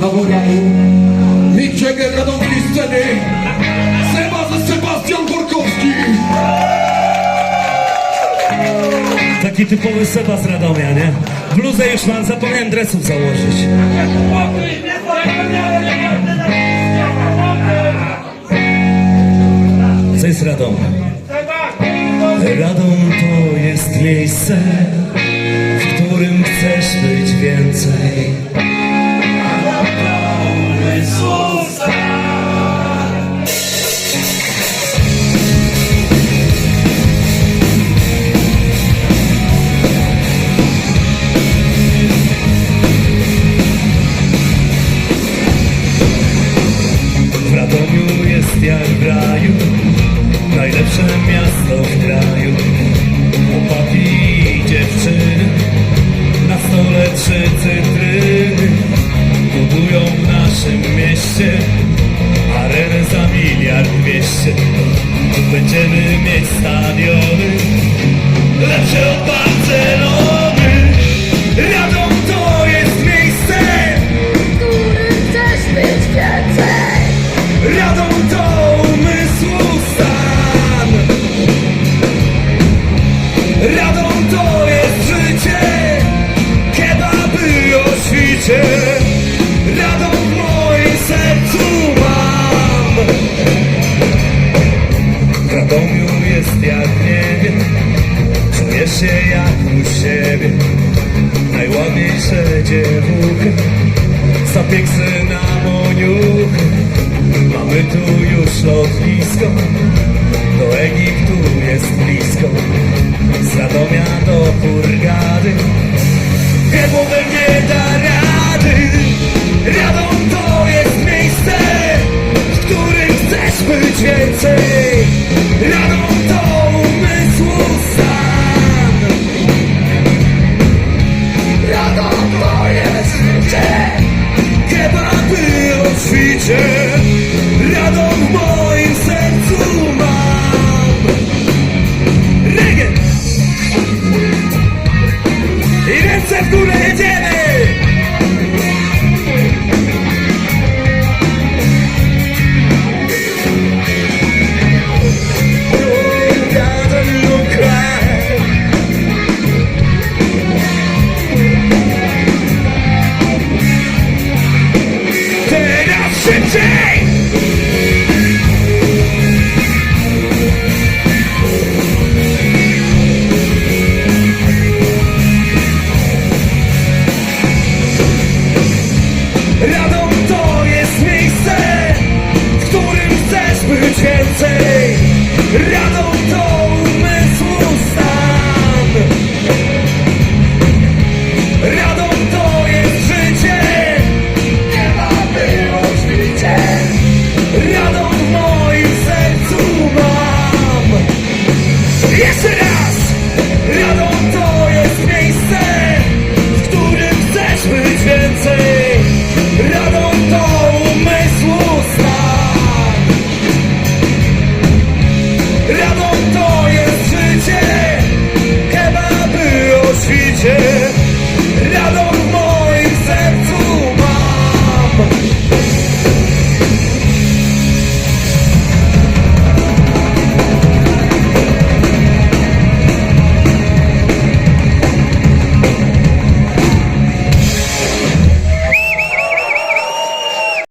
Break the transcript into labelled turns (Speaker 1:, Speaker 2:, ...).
Speaker 1: Nowogramu. Mick Jagger, radomskiej sceny. Seba, Sebastian Borkowski.
Speaker 2: Taki typowy Seba z Radomia, nie? Bluzę już mam, zapomniałem dresów założyć. Co jest Radom? Radom to jest miejsce, w którym chcesz być więcej. Miasto w kraju. Chłopaki i dziewczyny, na stole trzy cytryny. Budują w naszym mieście arenę za miliard dwieście. Będziemy mieć stadiony Radomiu jest jak nie wiem Czujesz się jak u siebie. Najładniejsze dziewuchy Zapieksy na moniuchy. Mamy tu już lotnisko Do Egiptu jest blisko. Z Radomia do Hurgady Głowę nie da rady. Radom to jest miejsce W którym chcesz być więcej Radom to umysłu stan
Speaker 3: Radom to jest życie.
Speaker 2: Kebaby o świcie Radom w Shit, shit!